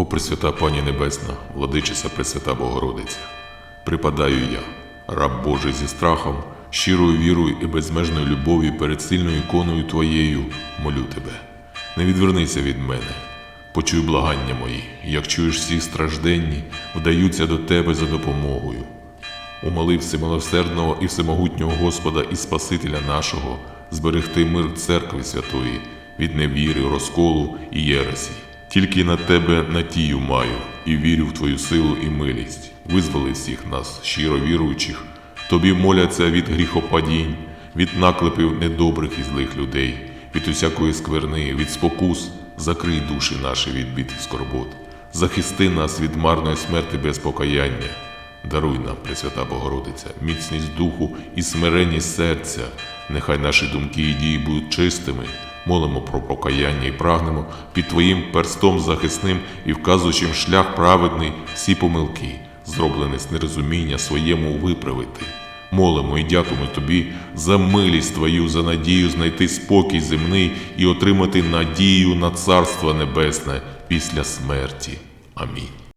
О Пресвята Пані Небесна, владичиця Пресвята Богородиця, припадаю я, раб Божий зі страхом, щирою вірою і безмежною любов'ю перед сильною іконою Твоєю, молю Тебе. Не відвернися від мене, почуй благання мої, як чуєш всі стражденні, вдаються до Тебе за допомогою. Умоли всемилосердного і всемогутнього Господа і Спасителя нашого зберегти мир церкви святої від невіри, розколу і єресі. Тільки на тебе надію маю і вірю в твою силу і милість. Визволи всіх нас, щиро віруючих, тобі моляться від гріхопадінь, від наклепів недобрих і злих людей, від усякої скверни, від спокус, закрий душі наші від бід і скорбот, захисти нас від марної смерти без покаяння. Даруй нам, Пресвята Богородиця, міцність духу і смиренність серця. Нехай наші думки і дії будуть чистими. Молимо про покаяння і прагнемо під Твоїм перстом захисним і вказуючим шлях праведний всі помилки, зроблені з нерозуміння своєму виправити. Молимо і дякуємо Тобі за милість Твою, за надію знайти спокій земний і отримати надію на Царство Небесне після смерті. Амінь.